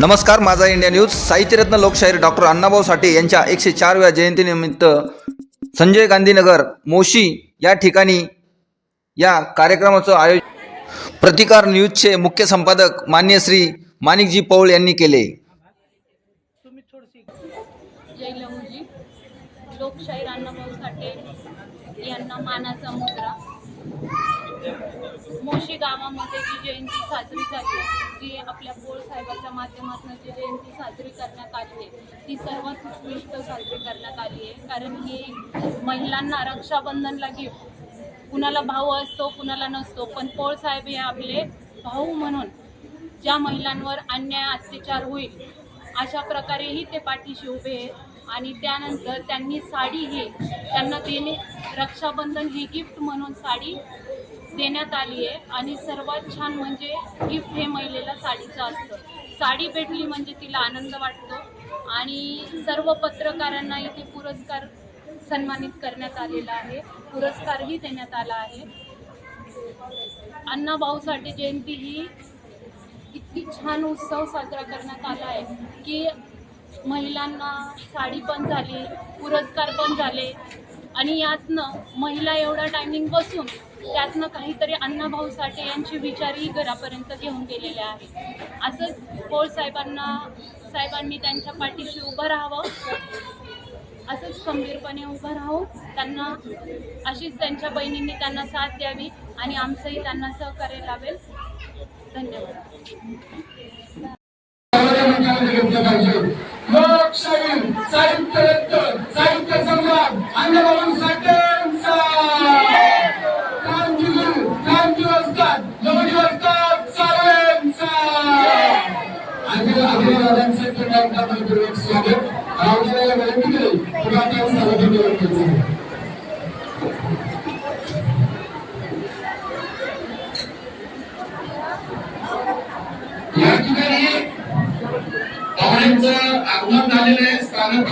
नमस्कार माझा India news. साहित्यरत्न लोकशाहीर डॉक्टर अण्णाभाऊ साठे यांच्या एकशे चारव्या जयंतीनिमित्त संजय गांधीनगर मोशी या ठिकाणी या कार्यक्रमाचं आयोजन प्रतिकार न्यूजचे मुख्य संपादक मान्य श्री माणिकजी पौळ यांनी केले. लोकशाहीर अण्णाभाऊ साठे यांना मानाचा अशी गावामध्ये जी जयंती साजरी झाली जी आपल्या पोळ साहेबाच्या माध्यमातून जी जयंती साजरी करण्यात आली आहे ती सर्वात उत्कृष्ट साजरी करण्यात आली आहे. कारण ही महिलांना रक्षाबंधनला गिफ्ट कुणाला भाऊ असतो कुणाला नसतो पण पोळ साहेब हे आपले भाऊ म्हणून ज्या महिलांवर अन्याय अत्याचार होईल अशा प्रकारेही ते पाठीशी उभे आहेत. आणि त्यानंतर त्यांनी साडी ही त्यांना देणे रक्षाबंधन ही गिफ्ट म्हणून साडी देण्यात आली आहे. आणि सर्वात छान म्हणजे गिफ्ट हे महिलेला साडीचं असतं. साडी भेटली म्हणजे तिला आनंद वाटतो. आणि सर्व पत्रकारांना इथे पुरस्कार सन्मानित करण्यात आलेला आहे. पुरस्कारही देण्यात आला आहे. अण्णाभाऊसाठी जयंती ही इतकी छान उत्सव साजरा करण्यात आला आहे की महिलांना साडी पण झाली पुरस्कार पण झाले. आणि यातनं महिला एवढा टायमिंग बसून त्यातनं काहीतरी अण्णाभाऊ साठे यांचे विचारही घरापर्यंत घेऊन गेलेले आहेत. असंच पोळ साहेबांना साहेबांनी त्यांच्या पाठीशी उभं राहावं. असंच खंबीरपणे उभं राहू त्यांना अशीच त्यांच्या बहिणींनी त्यांना साथ द्यावी आणि आमचंही त्यांना सहकार्य लावेल धन्यवाद.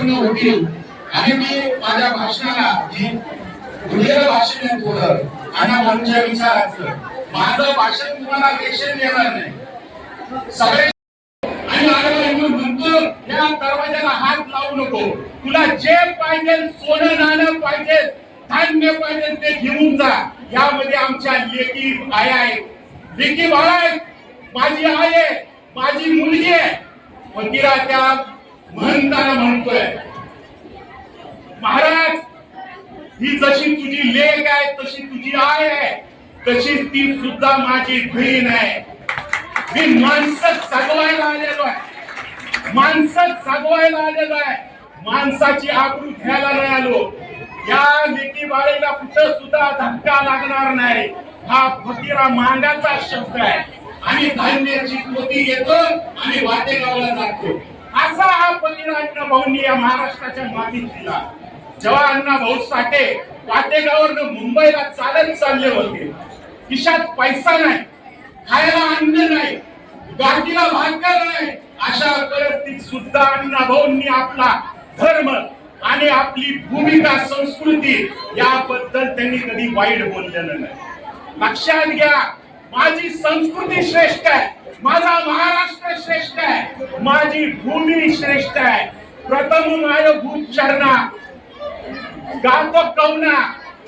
आहे स्थानपूर्ण होतील. आणि मी माझ्या भाषणाला जी दिलेलं भाषण आहे थोडं आणि आमच्या विचाराचं माझं भाषण तुम्हाला देशन देणार नाही. सगळे आणि आम्हाला म्हणतो या दरवाजाला हात लावू नको. तुला जे पाहिजे सोनं नाणं पाहिजे धान्य पाहिजे ते घेऊन जा. यामध्ये आमच्या लेकी आया आहेत. लेकी बाळा आहेत. माझी आई आहे. माझी मुलगी आहे. पण तिला त्या म्हणताना म्हणतोय महाराज ही जशी तुझी लेख आहे तशी तुझी आय आहे तशीच ती सुद्धा माझी बहीण आहे. मी माणसं जगवायला आलेलो आहे. माणसं जगवायला आलेलो आहे. माणसाची आबरू घ्यायला नाही आलो. या लेकी बाळीला कुठं सुद्धा धक्का लागणार नाही. हा फकीरा मांडाचा शब्द आहे. आणि धान्याची पोती घेतो आणि वाटेगावला जातो. असा हा फकीर अण्णा भाऊंनी या महाराष्ट्राच्या मातीत दिला. जेव्हा अण्णा भाऊ साठे वाटेगावरनं मुंबईला चालत चालले होते खिशात पैसा नाही खायला अन्न नाही गाठीला भाकर नाही अशा परिस्थितीत सुद्धा अण्णा भाऊंनी आपला धर्म आणि आपली भूमिका संस्कृती याबद्दल त्यांनी कधी वाईट बोललेलं नाही. लक्षात घ्या माझी संस्कृती श्रेष्ठ आहे. माझा महाराष्ट्र श्रेष्ठ आहे. माझी भूमी श्रेष्ठ आहे. प्रथम माय भूत चरणा गातो कवना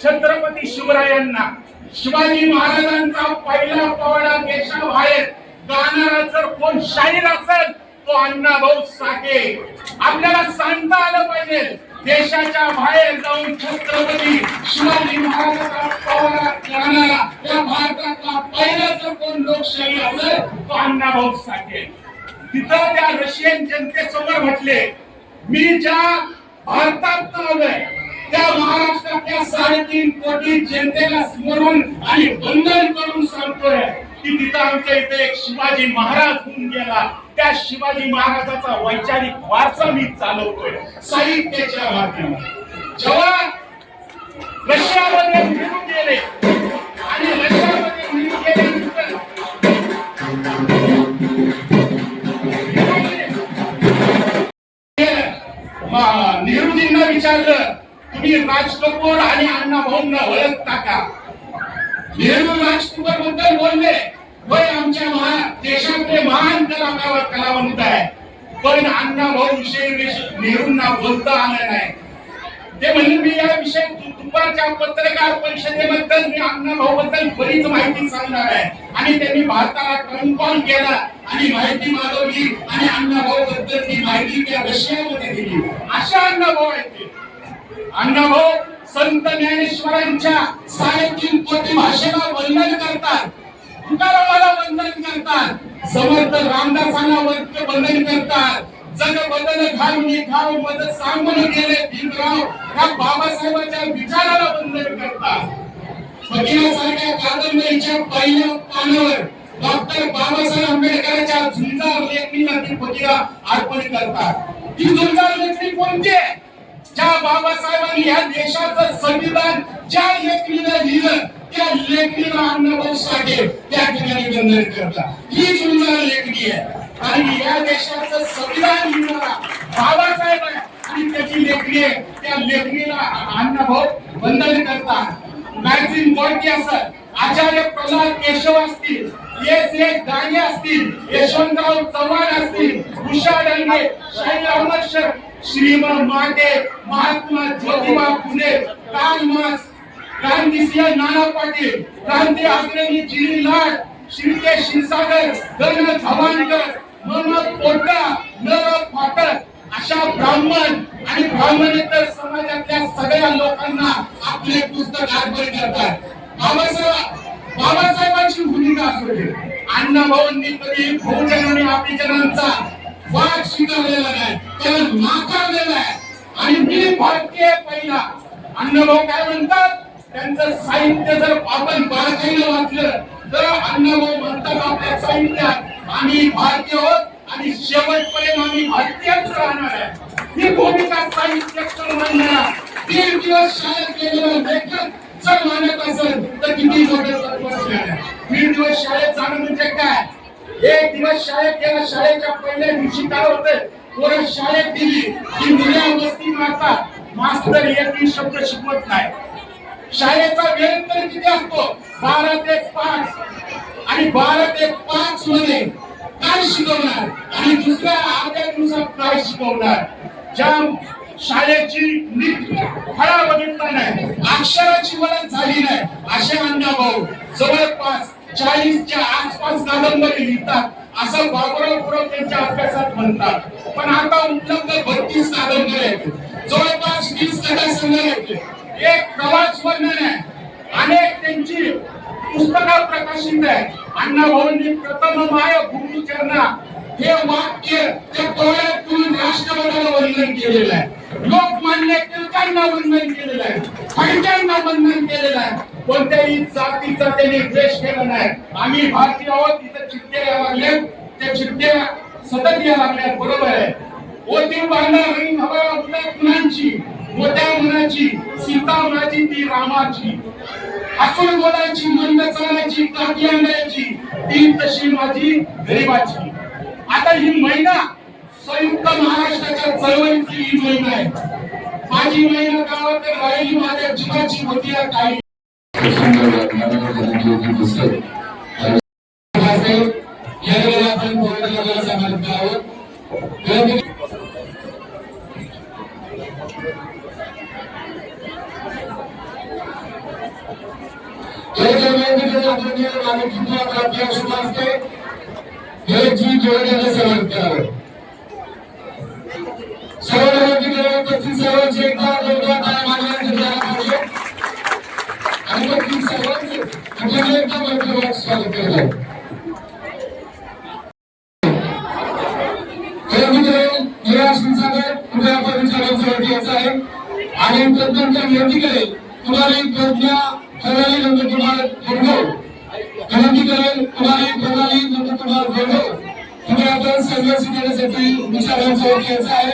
छत्रपती शिवरायांना. शिवाजी महाराजांचा पहिला पवाडा देशाबाहेर गाणारा जर कोण शाहीर असेल तो अण्णा भाऊ साठे. आपल्याला सांगता आलं पाहिजे. देशाच्या बाहेर जाऊन छत्रपती शिवाजी महाराजांचा पवाडा गाणारा या भारतातला पहिला जर कोण लोकशाही असेल तो अण्णाभाऊ साठे. तिथं त्या रशियन जनतेसमोर म्हटले मी ज्या भारतात आलोय त्या महाराष्ट्रातल्या साडेतीन कोटी जनतेला स्मरून आणि बंधन करून सांगतोय की तिथं आमच्या इथे एक शिवाजी महाराज होऊन गेला. त्या शिवाजी महाराजाचा वैचारिक वारसा मी चालवतोय. साहित्याच्या माध्यमात जेव्हा रशियामध्ये निघून गेले आणि रशियामध्ये निघून गेल्यानंतर नेहरूजींना विचारलं तुम्ही राज कपूर आणि अण्णा भाऊंना ओळखता का? नेहरू राज कपूरबद्दल बोलले वय आमच्या महा देशातले महान कलाकार कलावंत आहे पण अण्णा भाऊ विषयी नेहरूंना बोलता आलं नाही. ते म्हणजे मी या विषय दुपारच्या पत्रकार परिषदेबद्दल मी अण्णा भाऊ बद्दल बरीच माहिती सांगणार आहे. आणि त्यांनी भारताला कॉल केला. आणि माहिती मागवली. आणि अण्णा भाऊ बद्दल ती माहिती त्या रशियामध्ये दिली. अशा अण्णा भाऊ आहेत अण्णा अण्णाभाऊ संत ज्ञानेश्वरांच्या साडेतीन कोटी भाषेला वंदन करतात. तुकारामाला वंदन करतात. समर्थ रामदासांना वंद- वंदन करतात. जग बदल घाल निघाव मद सांगून गेले भीमराव. या बाबासाहेबांच्या विचाराला वंदन करतात. फकीरासारख्या कादंबरीच्या पहिल्या पानावर डॉक्टर बाबासाहेब आंबेडकरांच्या झुंजार लेखणीला ती फकीरा अर्पण करतात. ती झुंजार लेखणी कोणती आहे? ज्या बाबासाहेबांनी या देशाचं संविधान ज्या लेखणीला लिहिलं त्या लेखणीला अण्णाभाऊ साठे त्या ठिकाणी वंदन करतात. ही सुंदर लेखणी आहे. आणि या देशाचं संविधान लिहिणारा बाबासाहेब आहे. आणि त्याची लेखणी आहे. त्या लेखणीला अण्णाभाऊ बंधन करतात. मॅगझिन बॉडी असत. आचार्य प्रल्हाद केशव असतील एस एस दांगे असतील यशवंतराव चव्हाण असतील उषा डंगे शाहीर अहमद शेख श्रीमंत माटे महात्मा ज्योतिबा फुले काल मास क्रांती सिंह नाना पाटील क्रांती अग्रणी जिरी लाट शिर्के क्षीरसागर गण धवानकर मनोज पोटा नर फाटक अशा ब्राह्मण आणि ब्राह्मणेतर समाजातल्या सगळ्या लोकांना आपले पुस्तक अर्पण करतात बाबासाहेब बाबासाहेबांची भूमिका असू दे. अण्णा भाऊंनी कधी बहुजन आणि आपिजनांचा वाद स्वीकारलेला नाही त्याला नाकारलेला आहे. आणि मी भारतीय पहिला अण्णाभाऊ काय म्हणतात? त्यांचं साहित्य जर आपण बारकाईने वाचलं तर अण्णाभाऊ म्हणतात आपल्या साहित्यात आम्ही भारतीय आहोत आणि शेवटपर्यंत आम्ही भारतीयच राहणार आहे. ही भूमिका साहित्य मांडणार दीड दिवस शाळेत गेलेला लेखक जर मानत असेल तर किती मोठे दीड दिवस शाळेत जाणं म्हणजे काय? एक दिवस शाळेत गेला शाळेच्या पहिल्या दिवशी काय होतं? पोरं शाळेत गेली की मुल्या वस्ती मारतात मास्तर एकही शब्द शिकवत नाही. शाळेचा वेळ तर किती असतो? बारा ते पाच. आणि बारा ते पाच मध्ये काय शिकवणार? आणि दुसऱ्या अर्ध्या दिवसात काय शिकवणार? ज्या शाळेची नीट फळा बघितला नाही अक्षराची वळण झाली नाही. असे अण्णा भाऊ जवळपास चाळीसच्या आसपास कादंबरी लिहितात. असं बाबुराव पुरव त्यांच्या अभ्यासात म्हणतात. पण आता उपलब्ध बत्तीस कादंबरी आहेत. जवळपास वीस कथा संग्रह आहेत. एक प्रवास वर आहे अनेक त्यांची पुस्तकं प्रकाशित आहे अण्णाभाऊंनी प्रथम माय भूमिचरणा हे वाक्य त्या तोळ्यातून राष्ट्रपतीला वंदन केलेलं आहे. लोकमान्य टिळकांना वंदन केलेलं आहे. फडक्यांना वंदन केलेलं आहे. कोणत्याही जातीचा त्यांनी द्वेष केला नाही. आम्ही भारतीय आहोत तिथं चिठ्ठ्या या लागल्या त्या चिठ्ठ्या सतत या लागल्या बरोबर आहे. ओती बांधणार आणि हवा आपल्या मुलांची मोठ्या मुलाची सीता मुलाची ती रामाची. आपण बोलायची मंद चालायची काठी आणायची ती तशी माझी गरीबाची. आता ही महिना संयुक्त महाराष्ट्राच्या चळवळीची ही महिना आहे. माझी महिना गावात राहिली माझ्या जीवाची होती या काही यावेळेला आपण बोलण्याला समर्थ आहोत सर्वांची एकदा दोनदा टाळ्या मारल्यानंतर जरा पाहिजे. आणि मग ती सर्वांची आपल्याला एकदम मनपूर्वक स्वागत करत आहे. तर मित्रांनो, निराश निसागर, कृपया आपण विचारांचं वरती यायचं आहे. आणि प्रत्येक विनंती करेल तुम्हाला एक प्रज्ञा प्रणाली नंदकुमार गुरगो विनंती करेल तुम्हाला एक प्रणाली नंदकुमार गुरगो तुम्ही आपण संघर्ष देण्यासाठी विचारांचं वरती यायचं आहे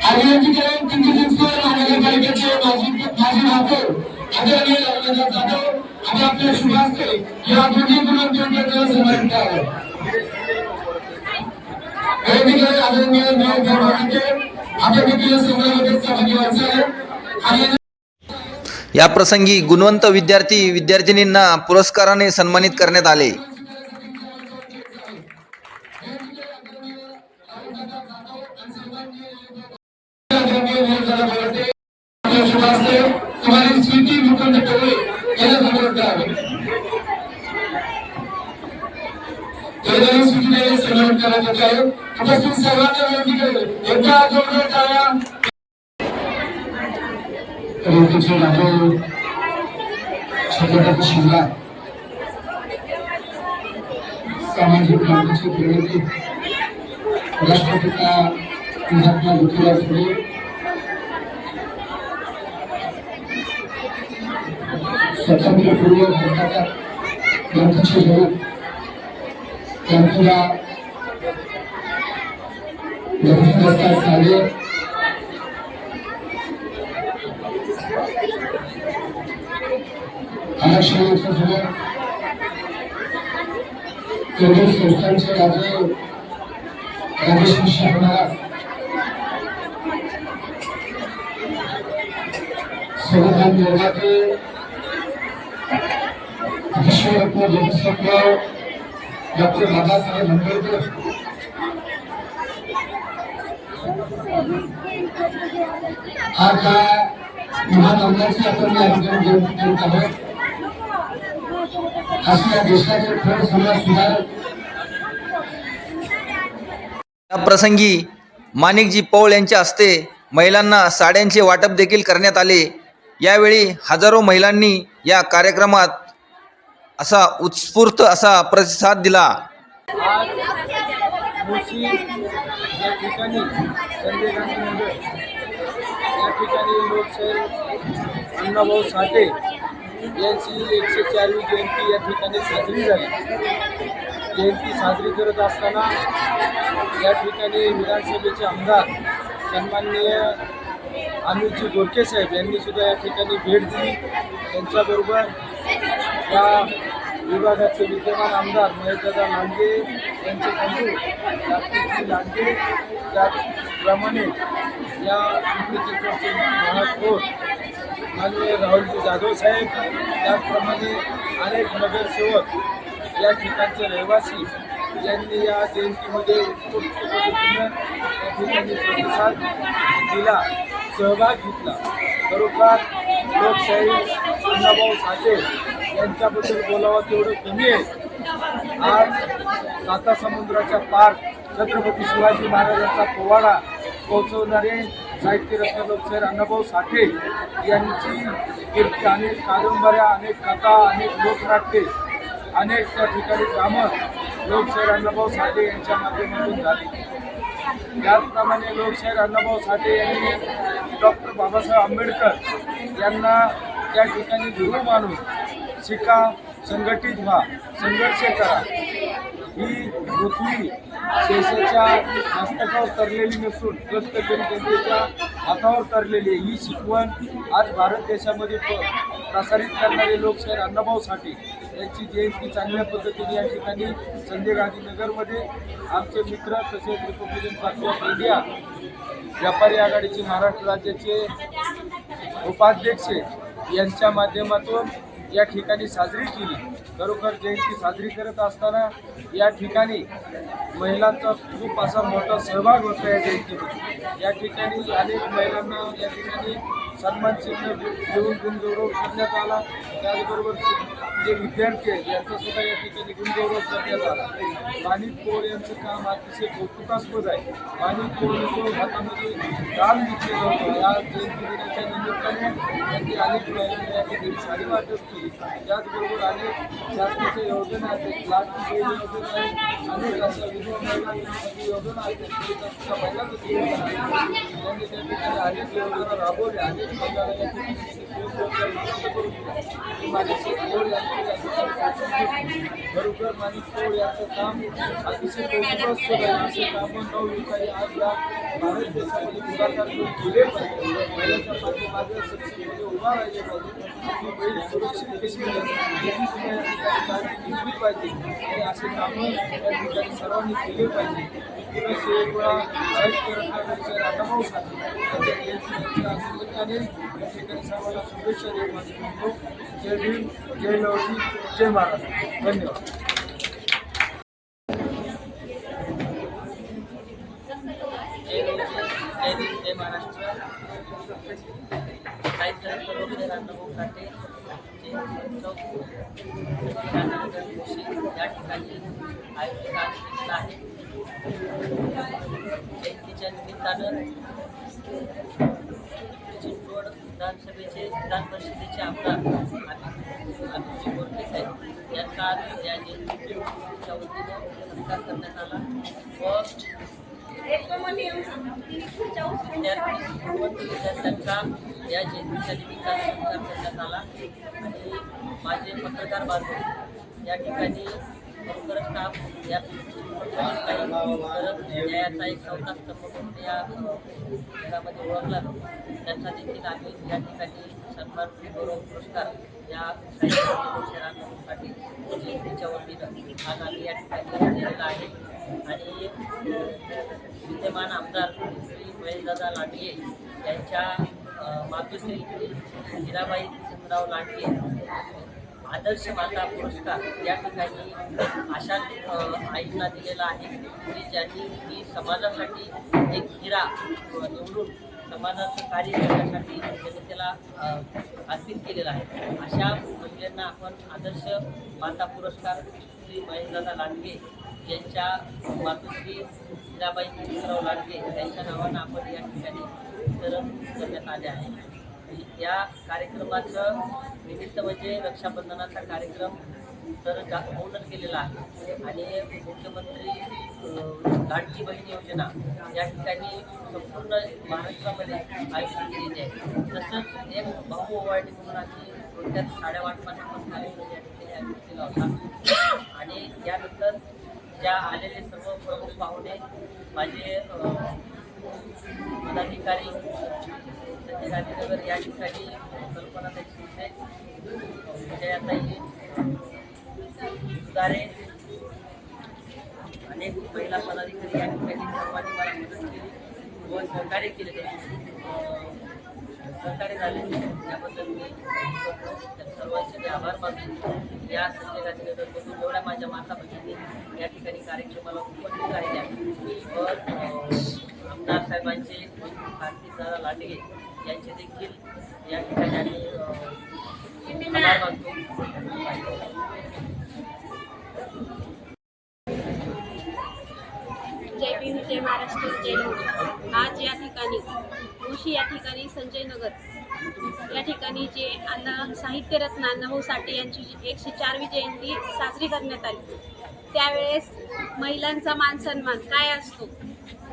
आणि विनंती करेल पिंपरी चिंचवड महानगरपालिकेचे माजी माजी महापौर आदरणीय रवींद्र जाधव आणि आपले सुभाष करे या दोन्ही मुलांच्या आदरणीय नाव आपल्या सहभागी व्हायचे आहे या प्रसंगी गुणवंत विद्यार्थी विद्यार्थिनींना पुरस्काराने सन्मानित करण्यात आले. केदारी स्वीटीला सन्मान करायचं आहे उपस्थित सर्वांना विनंती करेल एका जोडीवर टाळ्या रोटीचे राजे छत्रपती शिवला सामाजिक क्रांतीची प्रगती राष्ट्रपिता কর্পুরা লক্ষ্মীপ্রসাদ সালে আমার সঙ্গে ছিলেন কেন্দ্রীয় সংস্থান ছিল রাজ্যে রাজেশ डॉक्टर बाबासाहेब आंबेडकर. आज या महान आमदारची आपण या ठिकाणी जयंती करीत आहोत. अशा देशाचे खरं समाज सुधारक. या प्रसंगी माणिकजी पौळ यांच्या हस्ते महिलांना साड्यांचे वाटप देखील करण्यात आले. यावेळी हजारो महिलांनी या कार्यक्रमात असा उत्स्फूर्त असा प्रतिसाद दिला. आज या ठिकाणी या ठिकाणी अण्णाभाऊ साठे यांची एकशे चारवी जयंती या ठिकाणी साजरी झाली. जयंती साजरी करत असताना या ठिकाणी विधानसभेचे आमदार सन्माननीय अमितजी गोरखे साहेब यांनी सुद्धा या ठिकाणी भेट दिली. त्यांच्याबरोबर या विभागाचे विद्यमान आमदार महेशदादा लांडगे यांचे बंधू कार्तिकजी लांडगे त्याचप्रमाणे या पिंपरी चिंचवडचे महापौर माननीय राहुलजी जाधव साहेब त्याचप्रमाणे अनेक नगरसेवक या ठिकाणचे रहिवासी यांनी या जयंतीमध्ये उत्स्फूर्त पद्धतीनं या ठिकाणी प्रतिसाद दिला सहभाग घेतला. खरोखर लोकशाही अण्णाभाऊ साठे यांच्याबद्दल बोलावं तेवढं कमी आहे. आज साता समुद्राच्या पार छत्रपती शिवाजी महाराजांचा पोवाडा पोहोचवणारे साहित्यरत्न लोकशाहीर अण्णाभाऊ साठे यांची कीर्ती अनेक कादंबऱ्या अनेक कथा अनेक लोकनाट्ये अनेक त्या ठिकाणी कामं लोकशाहीर अण्णाभाऊ साठे यांच्या माध्यमातून झाली. त्याचप्रमाणे लोकशाहीर अण्णाभाऊ साठे यांनी डॉक्टर बाबासाहेब आंबेडकर यांना त्या ठिकाणी गुरु मानून शिका संघटित व्हा संघर्ष करा. ही पृथ्वी शेषाच्या मस्तकावर तरलेली नसून प्रत्येक जनतेच्या हातावर तरलेली ही शिकवण आज भारत देशामध्ये प्रसारित करणारे लोकशाहीर अण्णाभाऊ साठे यांची जयंती चांगल्या पद्धतीने या ठिकाणी संजय गांधीनगरमध्ये. आमचे मित्र तसेच रिपब्लिकन पार्टी ऑफ इंडिया व्यापारी आघाडीचे महाराष्ट्र राज्याचे उपाध्यक्ष यांच्या माध्यमातून या ठिकाणी साजरी केली. खरोखर जयंती साजरी करत असताना या ठिकाणी महिलांचा खूप असा मोठा सहभाग होता या जयंतीमध्ये. या ठिकाणी अनेक महिलांना या ठिकाणी सन्मान चिन्ह देऊन गुणगौरव करण्यात आला. त्याचबरोबर जे विद्यार्थी आहेत यांचा सुद्धा या ठिकाणी गुणगौरव करण्यात आला. माणिक पौर यांचं काम अतिशय कौतुकास्पद आहे. माणिक पौर हातामध्ये काम घेतलेलं होतं या जयंती दिनाच्या निमित्ताने त्यांनी अनेक महिलांना या ठिकाणी साडी वाटप केली त्याचबरोबर अनेक शासनाच्या योजना आहेत. लाडकी योजना आहे. अनेक अशा विविध महिलांसाठी योजना आहेत. त्याचा सुद्धा त्यांनी त्या ठिकाणी अनेक योजना राबवल्या. अनेक महिलांना या ठिकाणी स्वयंरोजगार उपलब्ध करून दिला काम अतिशय असे कामं आज या भारत देशामध्ये पुढाकार घेऊन पाहिजे महिलांच्या उभा राहिले पाहिजे सुरक्षित कशी याची काळजी घेतली पाहिजे आणि असे कामं या ठिकाणी सर्वांनी केले पाहिजे पुन्हा एक वेळा साहित्य राधाभाऊ साठे यांच्या जयंतीच्या निमित्ताने या शुभेच्छा जय भीम जय जय महाराज धन्यवाद जय रोजी जय भीम जय महाराष्ट्र साहित्य सर्वोदय रामभाऊ साठे जयंती चौक विद्यानगर जोशी या ठिकाणी आयोजित केलेला आहे जयंतीच्या निमित्तानं चिंचवड विधानसभेचे विधान परिषदेचे आमदार अभिजित बोरके साहेब यांचा आज या जयंतीच्या वतीनं सत्कार करण्यात आला व विद्यार्थी विद्यार्थ्यांचा या जयंतीच्या निमित्तानं सत्कार करण्यात आला. आणि माझे पत्रकार बांधव या ठिकाणी लवकरच काम या काही करत न्यायाचा एक नवता स्तंभ म्हणून या जगामध्ये ओळखला जातो. त्यांचा देखील आम्ही या ठिकाणी सन्मान गौरव पुरस्कार या शहरांसाठी जयंतीच्या वतीनं आज आम्ही या ठिकाणी दिलेला आहे. आणि विद्यमान आमदार श्री महेशदादा लांडगे यांच्या मातोश्री हिराबाई चंद्रराव लांडगे आदर्श माता पुरस्कार या ठिकाणी अशा अ, आईंना दिलेला आहे. की ज्यांनी ही समाजासाठी एक हिरा निवडून समाजाचं कार्य करण्यासाठी त्यांनी त्याला अर्पित केलेला आहे. अशा महिलांना आपण आदर्श माता पुरस्कार श्री महेशदादा लांडगे यांच्या मातोश्री हिराबाई चंद्रराव लांडगे यांच्या नावानं आपण या ठिकाणी वितरण करण्यात आले आहे. या कार्यक्रमाचं निमित्त म्हणजे रक्षाबंधनाचा कार्यक्रम तर जा होऊनच गेलेला आहे. आणि मुख्यमंत्री लाडकी बहीण योजना या ठिकाणी संपूर्ण महाराष्ट्रामध्ये आयोजित केलेली आहे. तसंच एक भाऊ ओवाळणी म्हणून आम्ही थोडक्यात साड्या पण कार्यक्रम या ठिकाणी आयोजित केला होता. आणि यानंतर ज्या आलेले सर्व प्रमुख पाहुणे माझे पदाधिकारी संजय गांधीनगर या ठिकाणी कल्पना शिंदे सुधारे अनेक महिला पदाधिकारी या ठिकाणी सर्वांनी मला मदत केली व सहकार्य केले सहकार्य झाले त्याबद्दल मी सर्वांचे मी आभार मानतो या संजय गांधीनगरमधून एवढ्या माझ्या माता भगिनी या ठिकाणी कार्यक्रमाला उपस्थित राहिल्या व आमदार साहेबांचे कार्तिक दादा लांडगे यांचे देखील या ठिकाणी जय भीम जय महाराष्ट्र जय आज या ठिकाणी मुशी या ठिकाणी संजय नगर. या ठिकाणी जे अण्णा साहित्यरत्न अण्णाभाऊ साठे यांची जी एकशे चारवी जयंती साजरी करण्यात आली. त्यावेळेस महिलांचा मान सन्मान काय असतो?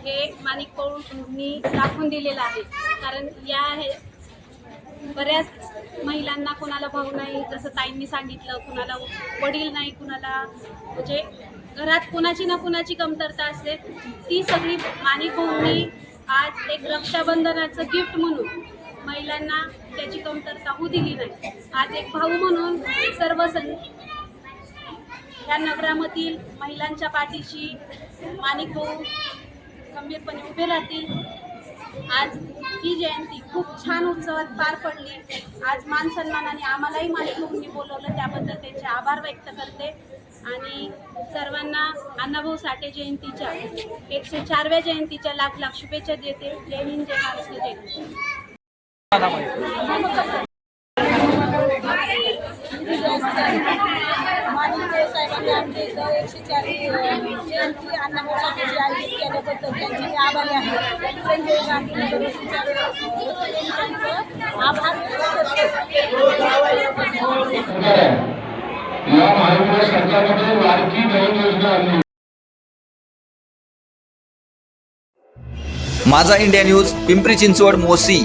हे माणिक पौळनी दाखवून दिलेलं आहे. कारण या हे बऱ्याच महिलांना कोणाला भाऊ नाही जसं ताईंनी सांगितलं कुणाला वडील नाही कुणाला म्हणजे घरात कुणाची ना कुणाची कमतरता असते. ती सगळी माणिक भाऊंनी आज एक रक्षाबंधनाचं गिफ्ट म्हणून महिलांना त्याची कमतरता होऊ दिली नाही. आज एक भाऊ म्हणून सर्व सं या नगरामधील महिलांच्या पाठीशी माणिक भाऊ गंभीरपणे उभे राहतील. आज ही जयंती खूप छान उत्सवात पार पडली. आज मान सन्मानाने आम्हालाही माणिकभाऊंनी बोलवलं त्याबद्दल त्यांचे आभार व्यक्त करते. आणि सर्वांना अण्णाभाऊ साठे जयंतीच्या एकशे चारव्या जयंतीच्या लाख लाख शुभेच्छा देते. जय हिंद जय महाराष्ट्र जय साहेबांनी आमच्या इथं एकशे चार जयंती अण्णाभाऊसाठी आयोजित केल्याबद्दल त्यांचे मी आभारी आहे. संजय गांधी आभार या महाराष्ट्र सरकारमध्ये लाडकी बहीण योजना आणली माझा इंडिया न्यूज पिंपरी चिंचवड मोसी.